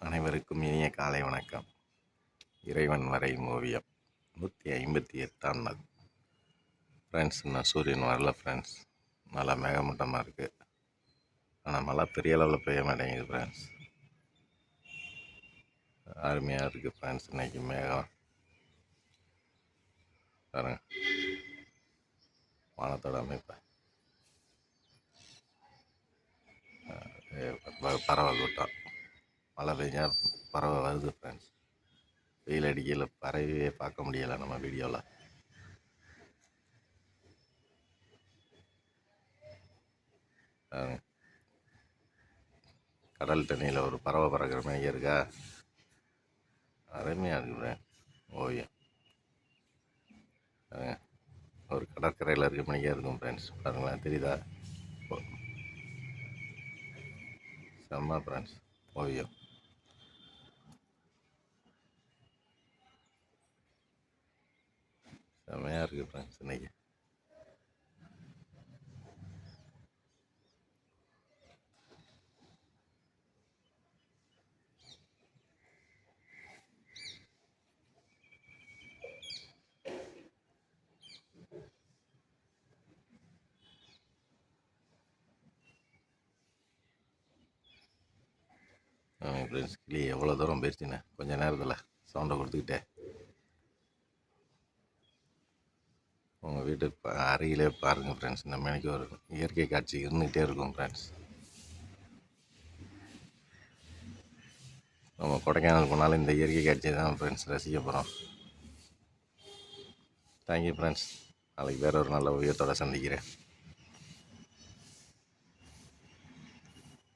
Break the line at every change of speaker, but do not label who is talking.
அனைவருக்கும் இனிய காலை வணக்கம். இறைவன் வரை ஓவியம் நூற்றி ஐம்பத்தி எட்டாம் நாள். ஃப்ரெண்ட்ஸ் நான் சூரியன் வரல ஃப்ரெண்ட்ஸ் நல்லா மேகமூட்டமாக இருக்குது ஆனால் மழை பெரிய அளவில் பெய்ய மாட்டேங்குது ஃப்ரெண்ட்ஸ் அருமையாக இருக்குது ஃப்ரெண்ட்ஸ் இன்றைக்கி மேகம். பாருங்க. வானத்தோட அமைப்பேன் பரவாயில்ல ப- கூட்டம் மழை பெஞ்சா பறவை வருது ஃப்ரெண்ட்ஸ் வெயில் அடிக்கையில் பறவையே பார்க்க முடியலை நம்ம வீடியோவில் கடல் தண்ணியில் ஒரு பறவை பறக்கிற மாதிரி இருக்கா? அருமையாக இருக்கு ஃப்ரெண்ட் ஓவியம் ஒரு கடற்கரையில் இருக்க மணிக்கே இருக்கும் ஃப்ரெண்ட்ஸ் பாருங்களேன் தெரியுதா? ஓ. செம்ம ஃப்ரெண்ட்ஸ் ஓவியம் செம்மையாக இருக்குது ஃப்ரெண்ட்ஸ் இன்றைக்கி ஃப்ரெண்ட்ஸ் கிளி எவ்வளோ தூரம் போயிடுச்சுன்னு கொஞ்சம் நேரத்தில் சவுண்டை கொடுத்துக்கிட்டே. உங்கள் வீட்டு அருகிலே பாருங்கள் ஃப்ரெண்ட்ஸ் இந்த மணிக்கு ஒரு இயற்கை காட்சி இருந்துகிட்டே இருக்கும் ஃப்ரெண்ட்ஸ் நம்ம கொடைக்கானல் போனாலும் இந்த இயற்கை காட்சியை தான் ஃப்ரெண்ட்ஸ் ரசிக்க போகிறோம் தேங்க்யூ ஃப்ரெண்ட்ஸ் நாளைக்கு வேற ஒரு நல்ல ஓவியத்தோட சந்திக்கிறேன்.